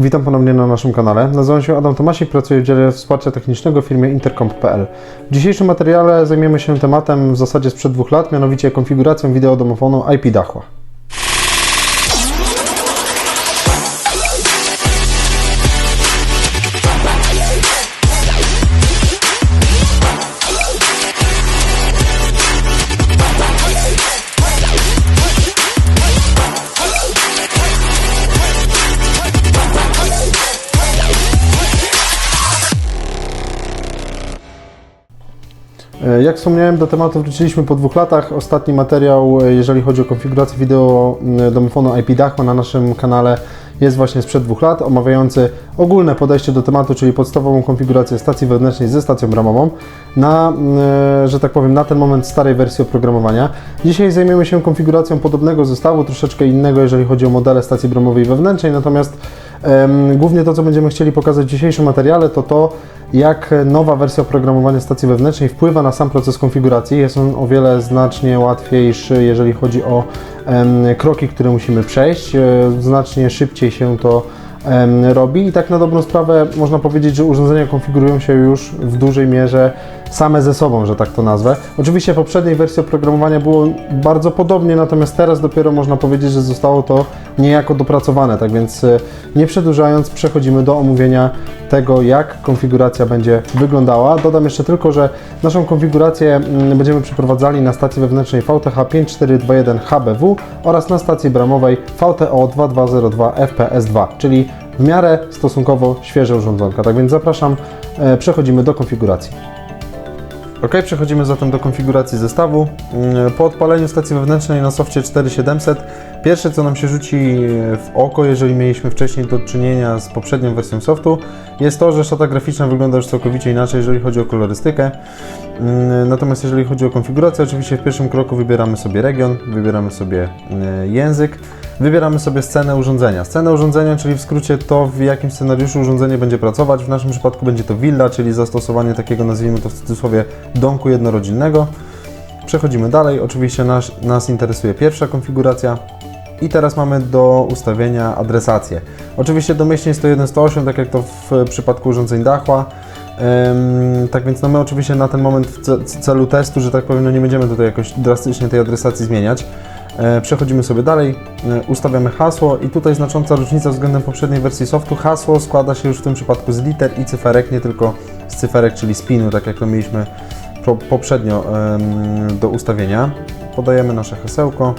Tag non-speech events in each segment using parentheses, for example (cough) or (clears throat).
Witam ponownie na naszym kanale. Nazywam się Adam Tomasik, pracuję w dziale wsparcia technicznego w firmie Intercomp.pl. W dzisiejszym materiale zajmiemy się tematem w zasadzie sprzed dwóch lat, mianowicie konfiguracją wideo domofonu IP Dachła. Jak wspomniałem, do tematu wróciliśmy po dwóch latach. Ostatni materiał, e, jeżeli chodzi o konfigurację wideo domofonu IP Dachła na naszym kanale jest właśnie sprzed dwóch lat, omawiający ogólne podejście do tematu, czyli podstawową konfigurację stacji wewnętrznej ze stacją bramową na, e, że tak powiem, na ten moment starej wersji oprogramowania. Dzisiaj zajmiemy się konfiguracją podobnego zestawu, troszeczkę innego, jeżeli chodzi o modele stacji bramowej wewnętrznej, natomiast głównie to, co będziemy chcieli pokazać w dzisiejszym materiale, to to, jak nowa wersja oprogramowania stacji wewnętrznej wpływa na sam proces konfiguracji. Jest on o wiele znacznie łatwiejszy, jeżeli chodzi o kroki, które musimy przejść. E, znacznie szybciej się to robi i tak na dobrą sprawę można powiedzieć, że urządzenia konfigurują się już w dużej mierze same ze sobą, że tak to nazwę. Oczywiście w poprzedniej wersji oprogramowania było bardzo podobnie, natomiast teraz dopiero można powiedzieć, że zostało to niejako dopracowane. Tak więc e, nie przedłużając, przechodzimy do omówienia tego, jak konfiguracja będzie wyglądała. Dodam jeszcze tylko, że naszą konfigurację mm, będziemy przeprowadzali na stacji wewnętrznej VTH 5421 HBW oraz na stacji bramowej VTO 2202 FPS2, czyli w miarę stosunkowo świeże urządzonka. Tak więc zapraszam, e, przechodzimy do konfiguracji. Ok, przechodzimy zatem do konfiguracji zestawu. Mm, Po odpaleniu stacji wewnętrznej na softie 4700, pierwsze co nam się rzuci w oko, jeżeli mieliśmy wcześniej do czynienia z poprzednią wersją softu, jest to, że szata graficzna wygląda już całkowicie inaczej, jeżeli chodzi o kolorystykę. Mm, Natomiast jeżeli chodzi o konfigurację, oczywiście w pierwszym kroku wybieramy sobie region, wybieramy sobie y, język, wybieramy sobie scenę urządzenia. Scenę urządzenia, czyli w skrócie to, w jakim scenariuszu urządzenie będzie pracować. W naszym przypadku będzie to willa, czyli zastosowanie takiego, nazwijmy to w cudzysłowie, domku jednorodzinnego. Przechodzimy dalej. Oczywiście nas, nas interesuje pierwsza konfiguracja. I teraz mamy do ustawienia adresację. Oczywiście domyślnie jest to 1.108, tak jak to w przypadku urządzeń Dachła. Tak więc no my oczywiście na ten moment w ce- celu testu, że tak powiem, no nie będziemy tutaj jakoś drastycznie tej adresacji zmieniać. E, Przechodzimy sobie dalej, e, ustawiamy hasło i tutaj znacząca różnica względem poprzedniej wersji softu. Hasło składa się już w tym przypadku z liter i cyferek, nie tylko z cyferek, czyli z pinu, tak jak to mieliśmy po, poprzednio do ustawienia. Podajemy nasze hasełko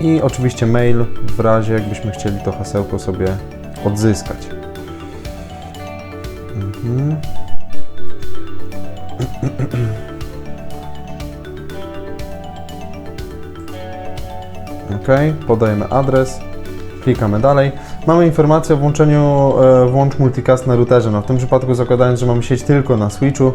i oczywiście mail w razie jakbyśmy chcieli to hasełko sobie odzyskać. Mhm. (clears throat) OK, podajemy adres, klikamy dalej. Mamy informację o włączeniu e, włącz multicast na routerze. No, w tym przypadku zakładając, że mamy sieć tylko na switchu,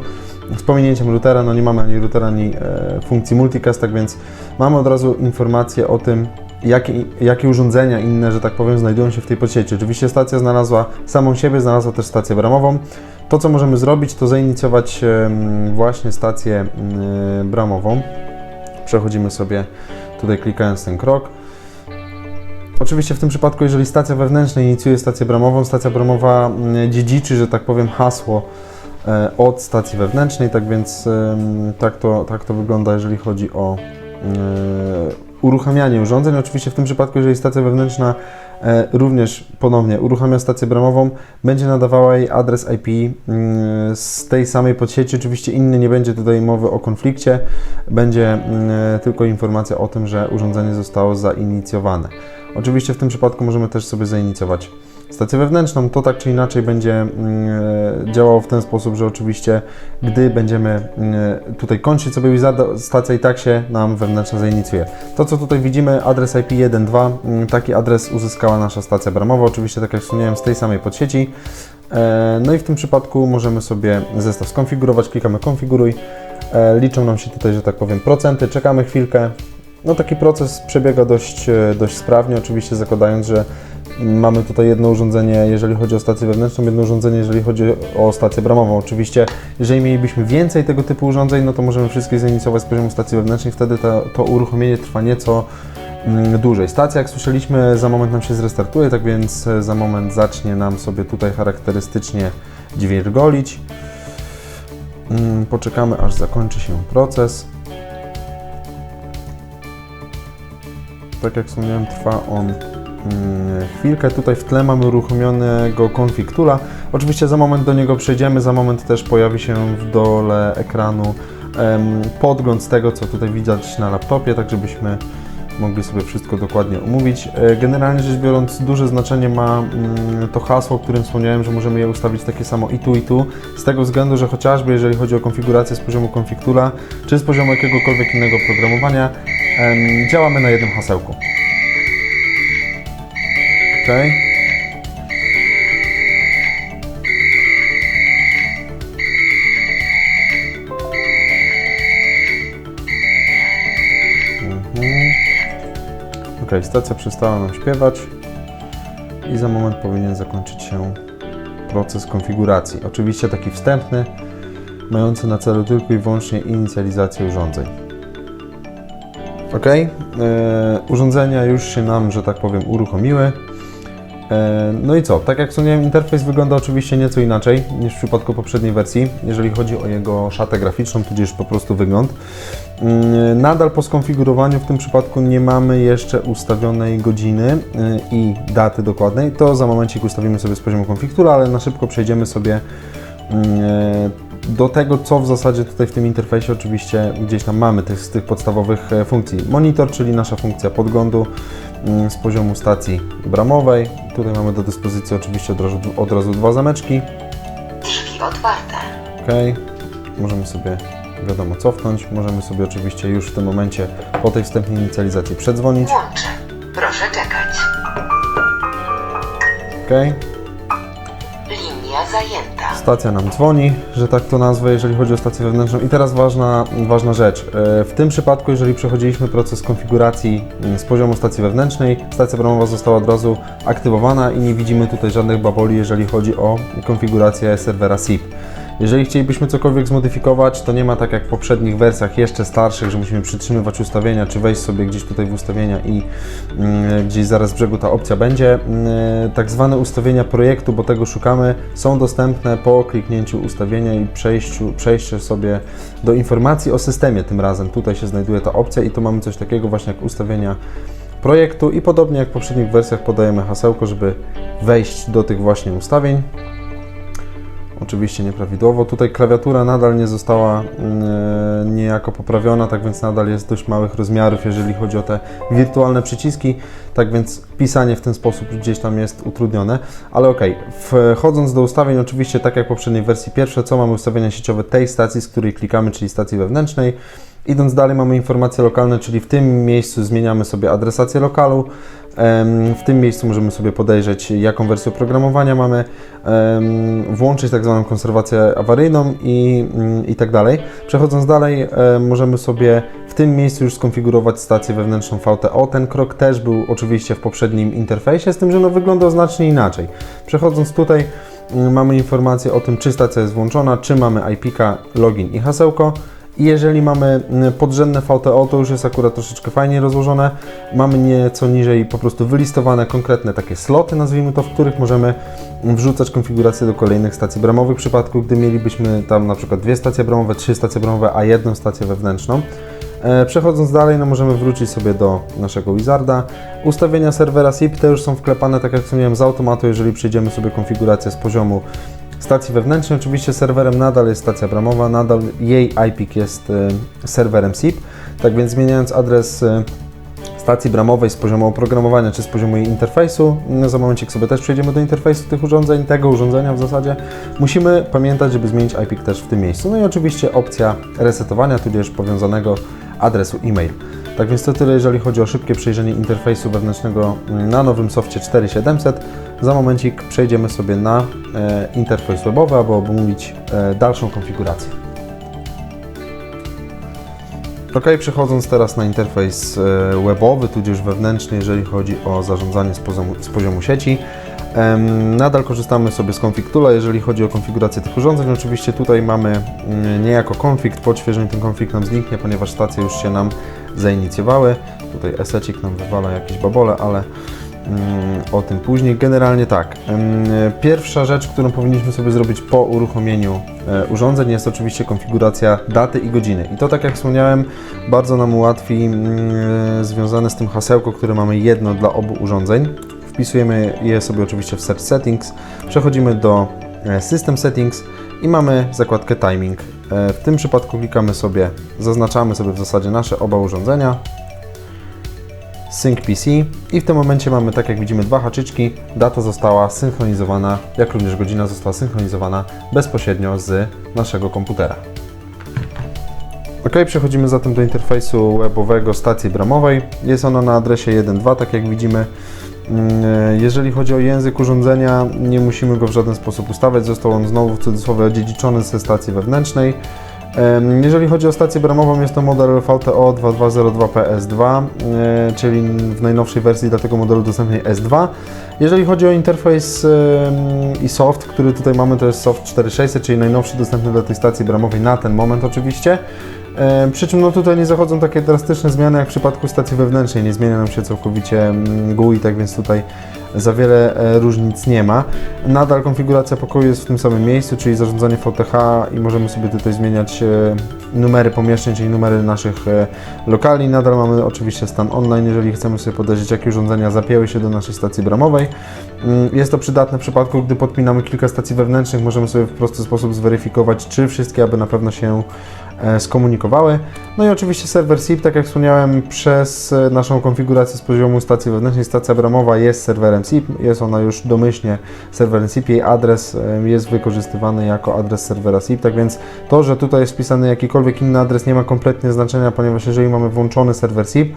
z pominięciem routera, no nie mamy ani routera, ani e, funkcji multicast, tak więc mamy od razu informację o tym, jakie, jakie urządzenia inne, że tak powiem, znajdują się w tej podsieci. Oczywiście stacja znalazła samą siebie, znalazła też stację bramową. To, co możemy zrobić, to zainicjować em, właśnie stację em, bramową. Przechodzimy sobie tutaj klikając ten krok. Oczywiście w tym przypadku, jeżeli stacja wewnętrzna inicjuje stację bramową, stacja bramowa mm, dziedziczy, że tak powiem, hasło e, od stacji wewnętrznej, tak więc tak to, tak to wygląda, jeżeli chodzi o e, uruchamianie urządzeń. Oczywiście w tym przypadku, jeżeli stacja wewnętrzna e, również ponownie uruchamia stację bramową, będzie nadawała jej adres IP mm, z tej samej podsieci. Oczywiście inny nie będzie tutaj mowy o konflikcie, będzie mm, tylko informacja o tym, że urządzenie zostało zainicjowane. Oczywiście w tym przypadku możemy też sobie zainicjować stację wewnętrzną. To tak czy inaczej będzie mm, działało w ten sposób, że oczywiście gdy będziemy mm, tutaj kończyć sobie stacja i tak się nam wewnętrzna zainicjuje. To co tutaj widzimy, adres IP 1.2, mm, taki adres uzyskała nasza stacja bramowa, oczywiście tak jak wspomniałem z tej samej podsieci. E, No i w tym przypadku możemy sobie zestaw skonfigurować, klikamy konfiguruj. E, Liczą nam się tutaj, że tak powiem, procenty, czekamy chwilkę, no taki proces przebiega dość, e, dość sprawnie, oczywiście zakładając, że mamy tutaj jedno urządzenie, jeżeli chodzi o stację wewnętrzną, jedno urządzenie, jeżeli chodzi o stację bramową. Oczywiście, jeżeli mielibyśmy więcej tego typu urządzeń, no to możemy wszystkie zainicjować z poziomu stacji wewnętrznej, wtedy to, to uruchomienie trwa nieco mm, dłużej. Stacja, jak słyszeliśmy, za moment nam się zrestartuje, tak więc e, za moment zacznie nam sobie tutaj charakterystycznie dźwiergolić. Mm, Poczekamy, aż zakończy się proces. Tak jak wspomniałem, trwa on chwilkę. Tutaj w tle mamy uruchomionego config toola. Oczywiście za moment do niego przejdziemy, za moment też pojawi się w dole ekranu podgląd z tego, co tutaj widać na laptopie, tak żebyśmy mogli sobie wszystko dokładnie omówić. E, Generalnie rzecz biorąc, duże znaczenie ma mm, to hasło, o którym wspomniałem, że możemy je ustawić takie samo i tu, i tu, z tego względu, że chociażby jeżeli chodzi o konfigurację z poziomu config toola, czy z poziomu jakiegokolwiek innego programowania, działamy na jednym hasełku. Ok. Mhm. Ok, stacja przestała nam śpiewać i za moment powinien zakończyć się proces konfiguracji. Oczywiście taki wstępny, mający na celu tylko i wyłącznie inicjalizację urządzeń. Ok, e, urządzenia już się nam, że tak powiem, uruchomiły. E, No i co? Tak jak wspomniałem, interfejs wygląda oczywiście nieco inaczej niż w przypadku poprzedniej wersji, jeżeli chodzi o jego szatę graficzną, tudzież po prostu wygląd. Mm, Nadal po skonfigurowaniu w tym przypadku nie mamy jeszcze ustawionej godziny y, i daty dokładnej. To za momencik ustawimy sobie z poziomu konfigura, ale na szybko przejdziemy sobie y, do tego, co w zasadzie tutaj w tym interfejsie oczywiście gdzieś tam mamy tych, z tych podstawowych e, funkcji. Monitor, czyli nasza funkcja podglądu mm, z poziomu stacji bramowej. Tutaj mamy do dyspozycji oczywiście od razu, od razu dwa zameczki. Drzwi otwarte. Ok, możemy sobie wiadomo cofnąć, możemy sobie oczywiście już w tym momencie po tej wstępnej inicjalizacji przedzwonić. Łączę. Proszę czekać. Ok, Zajęta. stacja nam dzwoni, że tak to nazwę, jeżeli chodzi o stację wewnętrzną. I teraz ważna, ważna rzecz. E, W tym przypadku, jeżeli przechodziliśmy proces konfiguracji mm, z poziomu stacji wewnętrznej, stacja bramowa została od razu aktywowana i nie widzimy tutaj żadnych baboli, jeżeli chodzi o konfigurację serwera SIP. Jeżeli chcielibyśmy cokolwiek zmodyfikować, to nie ma tak jak w poprzednich wersjach jeszcze starszych, że musimy przytrzymywać ustawienia, czy wejść sobie gdzieś tutaj w ustawienia i mm, gdzieś zaraz z brzegu ta opcja będzie. Mm, tak zwane ustawienia projektu, bo tego szukamy, są dostępne po kliknięciu ustawienia i przejściu, przejście sobie do informacji o systemie tym razem. Tutaj się znajduje ta opcja i tu mamy coś takiego właśnie jak ustawienia projektu i podobnie jak w poprzednich wersjach podajemy hasełko, żeby wejść do tych właśnie ustawień. Oczywiście nieprawidłowo. Tutaj klawiatura nadal nie została mm, niejako poprawiona, tak więc nadal jest dość małych rozmiarów, jeżeli chodzi o te wirtualne przyciski. Tak więc pisanie w ten sposób gdzieś tam jest utrudnione. Ale ok, wchodząc do ustawień, oczywiście tak jak w poprzedniej wersji pierwsze, co mamy ustawienia sieciowe tej stacji, z której klikamy, czyli stacji wewnętrznej. Idąc dalej mamy informacje lokalne, czyli w tym miejscu zmieniamy sobie adresację lokalu. W tym miejscu możemy sobie podejrzeć, jaką wersję oprogramowania mamy, włączyć tak zwaną konserwację awaryjną i, mm, i tak dalej. Przechodząc dalej, em, możemy sobie w tym miejscu już skonfigurować stację wewnętrzną VTO. Ten krok też był oczywiście w poprzednim interfejsie, z tym, że no wyglądał znacznie inaczej. Przechodząc tutaj, mm, mamy informację o tym, czy stacja jest włączona, czy mamy IP-ka, login i hasełko. Jeżeli mamy mm, podrzędne VTO, to już jest akurat troszeczkę fajniej rozłożone. Mamy nieco niżej po prostu wylistowane konkretne takie sloty, nazwijmy to, w których możemy wrzucać konfigurację do kolejnych stacji bramowych. W przypadku, gdy mielibyśmy tam na przykład dwie stacje bramowe, trzy stacje bramowe, a jedną stację wewnętrzną. E, Przechodząc dalej, no możemy wrócić sobie do naszego Wizarda. Ustawienia serwera SIP te już są wklepane, tak jak wspomniałem, z automatu, jeżeli przejdziemy sobie konfigurację z poziomu stacji wewnętrznej. Oczywiście serwerem nadal jest stacja bramowa, nadal jej IP jest e, serwerem SIP. Tak więc zmieniając adres e, stacji bramowej z poziomu oprogramowania czy z poziomu jej interfejsu, no za momencik sobie też przejdziemy do interfejsu tych urządzeń, tego urządzenia w zasadzie, musimy pamiętać, żeby zmienić IP też w tym miejscu. No i oczywiście opcja resetowania, tudzież powiązanego adresu e-mail. Tak więc to tyle, jeżeli chodzi o szybkie przejrzenie interfejsu wewnętrznego na nowym softie 4700. Za momencik przejdziemy sobie na e, interfejs webowy, aby omówić e, dalszą konfigurację. Ok, przechodząc teraz na interfejs e, webowy, tudzież wewnętrzny, jeżeli chodzi o zarządzanie z poziomu, z poziomu sieci. Nadal korzystamy sobie z config toola, jeżeli chodzi o konfigurację tych urządzeń. Oczywiście tutaj mamy mm, niejako konfig, po odświeżeniu ten konfig nam zniknie, ponieważ stacja już się nam zainicjowały. Tutaj esecik nam wywala jakieś babole, ale mm, o tym później. Generalnie tak. Ym, Pierwsza rzecz, którą powinniśmy sobie zrobić po uruchomieniu e, urządzeń jest oczywiście konfiguracja daty i godziny. I to tak jak wspomniałem, bardzo nam ułatwi mm, związane z tym hasełko, które mamy jedno dla obu urządzeń. Wpisujemy je sobie oczywiście w Search Settings, przechodzimy do e, System Settings i mamy zakładkę Timing. E, W tym przypadku klikamy sobie, zaznaczamy sobie w zasadzie nasze oba urządzenia, Sync PC i w tym momencie mamy, tak jak widzimy, dwa haczyczki. Data została synchronizowana, jak również godzina została synchronizowana bezpośrednio z naszego komputera. Ok, przechodzimy zatem do interfejsu webowego stacji bramowej. Jest ona na adresie 1.2, tak jak widzimy. Mm, Jeżeli chodzi o język urządzenia, nie musimy go w żaden sposób ustawiać. Został on znowu w cudzysłowie odziedziczony ze stacji wewnętrznej. Jeżeli chodzi o stację bramową, jest to model VTO 2202PS2, e, czyli w najnowszej wersji dla tego modelu dostępnej S2. Jeżeli chodzi o interfejs i soft, który tutaj mamy, to jest soft 4600, czyli najnowszy dostępny dla tej stacji bramowej na ten moment oczywiście. Przy czym no tutaj nie zachodzą takie drastyczne zmiany jak w przypadku stacji wewnętrznej, nie zmienia nam się całkowicie mm, GUI, tak więc tutaj za wiele e, różnic nie ma. Nadal konfiguracja pokoju jest w tym samym miejscu, czyli zarządzanie VTH i możemy sobie tutaj zmieniać e, numery pomieszczeń, czyli numery naszych e, lokali. Nadal mamy oczywiście stan online, jeżeli chcemy sobie podejrzeć, jakie urządzenia zapięły się do naszej stacji bramowej. Mm, Jest to przydatne w przypadku, gdy podpinamy kilka stacji wewnętrznych, możemy sobie w prosty sposób zweryfikować, czy wszystkie aby na pewno się skomunikowały. No i oczywiście serwer SIP, tak jak wspomniałem, przez e, naszą konfigurację z poziomu stacji wewnętrznej, stacja bramowa jest serwerem SIP, jest ona już domyślnie serwerem SIP, jej adres e, jest wykorzystywany jako adres serwera SIP, tak więc to, że tutaj jest wpisany jakikolwiek inny adres nie ma kompletnie znaczenia, ponieważ jeżeli mamy włączony serwer SIP,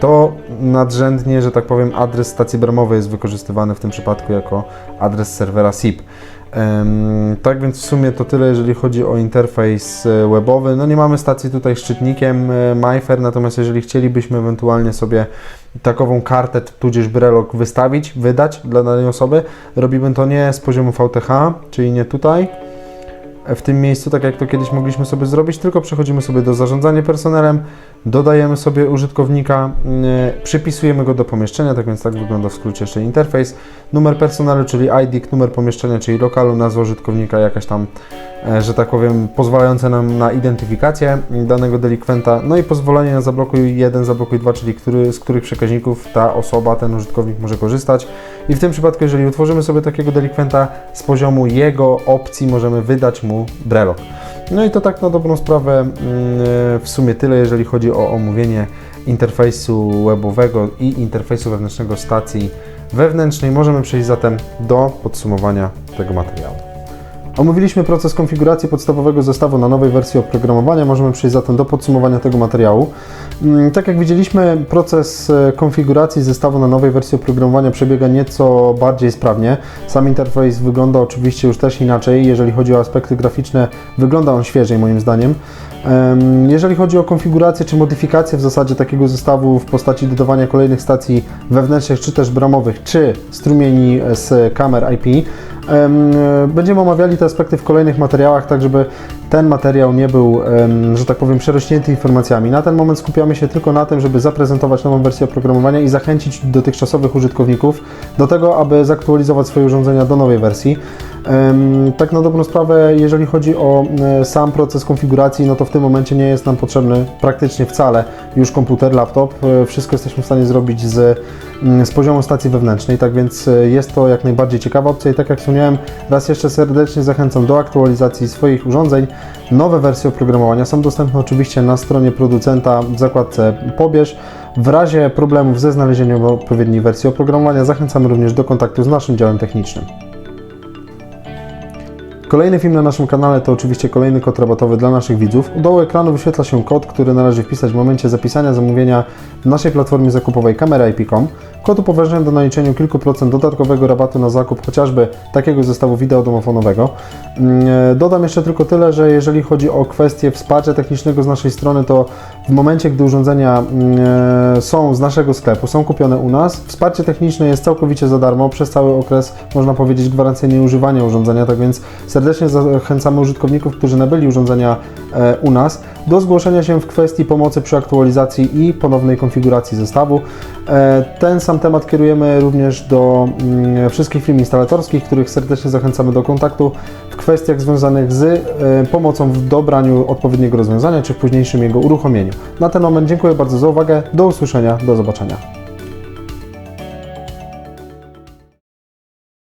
to nadrzędnie, że tak powiem, adres stacji bramowej jest wykorzystywany w tym przypadku jako adres serwera SIP. Tak więc w sumie to tyle, jeżeli chodzi o interfejs e, webowy. No nie mamy stacji tutaj szczytnikiem e, MyFair, natomiast jeżeli chcielibyśmy ewentualnie sobie takową kartę, tudzież brelok wystawić, wydać dla danej osoby, robimy to nie z poziomu VTH, czyli nie tutaj, w tym miejscu, tak jak to kiedyś mogliśmy sobie zrobić, tylko przechodzimy sobie do zarządzania personelem, dodajemy sobie użytkownika, yy, przypisujemy go do pomieszczenia, tak więc tak wygląda w skrócie jeszcze interfejs. Numer personelu, czyli ID, numer pomieszczenia, czyli lokalu, nazwa użytkownika, jakaś tam, e, że tak powiem, pozwalające nam na identyfikację danego delikwenta, no i pozwolenie na zablokuj 1, zablokuj 2, czyli który, z których przekaźników ta osoba, ten użytkownik może korzystać. I w tym przypadku, jeżeli utworzymy sobie takiego delikwenta z poziomu jego opcji, możemy wydać mu brelok. No i to tak na dobrą sprawę mm, w sumie tyle, jeżeli chodzi o omówienie interfejsu webowego i interfejsu wewnętrznego stacji wewnętrznej. Możemy przejść zatem do podsumowania tego materiału. Omówiliśmy proces konfiguracji podstawowego zestawu na nowej wersji oprogramowania. Możemy przejść zatem do podsumowania tego materiału. Mm, Tak jak widzieliśmy, proces e, konfiguracji zestawu na nowej wersji oprogramowania przebiega nieco bardziej sprawnie. Sam interfejs wygląda oczywiście już też inaczej. Jeżeli chodzi o aspekty graficzne, wygląda on świeżej moim zdaniem. Em, Jeżeli chodzi o konfigurację czy modyfikację w zasadzie takiego zestawu w postaci dodawania kolejnych stacji wewnętrznych, czy też bramowych, czy strumieni z kamer IP, będziemy omawiali te aspekty w kolejnych materiałach, tak żeby ten materiał nie był, że tak powiem, przerośnięty informacjami. Na ten moment skupiamy się tylko na tym, żeby zaprezentować nową wersję oprogramowania i zachęcić dotychczasowych użytkowników do tego, aby zaktualizować swoje urządzenia do nowej wersji. Tak na dobrą sprawę, jeżeli chodzi o e, sam proces konfiguracji, no to w tym momencie nie jest nam potrzebny praktycznie wcale już komputer, laptop. E, Wszystko jesteśmy w stanie zrobić z, z poziomu stacji wewnętrznej, tak więc e, jest to jak najbardziej ciekawa opcja i tak jak wspomniałem, raz jeszcze serdecznie zachęcam do aktualizacji swoich urządzeń. Nowe wersje oprogramowania są dostępne oczywiście na stronie producenta w zakładce Pobierz. W razie problemów ze znalezieniem odpowiedniej wersji oprogramowania zachęcamy również do kontaktu z naszym działem technicznym. Kolejny film na naszym kanale to oczywiście kolejny kod rabatowy dla naszych widzów. U dołu ekranu wyświetla się kod, który należy wpisać w momencie zapisania zamówienia w naszej platformie zakupowej Camera.ip.com. Kod upoważnia do naliczenia kilku procent dodatkowego rabatu na zakup chociażby takiego zestawu wideo domofonowego. Mm, e, Dodam jeszcze tylko tyle, że jeżeli chodzi o kwestię wsparcia technicznego z naszej strony, to w momencie, gdy urządzenia mm, e, są z naszego sklepu, są kupione u nas, wsparcie techniczne jest całkowicie za darmo przez cały okres, można powiedzieć, gwarancyjnie używania urządzenia, tak więc serdecznie Serdecznie zachęcamy użytkowników, którzy nabyli urządzenia e, u nas, do zgłoszenia się w kwestii pomocy przy aktualizacji i ponownej konfiguracji zestawu. E, Ten sam temat kierujemy również do mm, wszystkich firm instalatorskich, których serdecznie zachęcamy do kontaktu w kwestiach związanych z e, pomocą w dobraniu odpowiedniego rozwiązania czy w późniejszym jego uruchomieniu. Na ten moment dziękuję bardzo za uwagę. Do usłyszenia, do zobaczenia.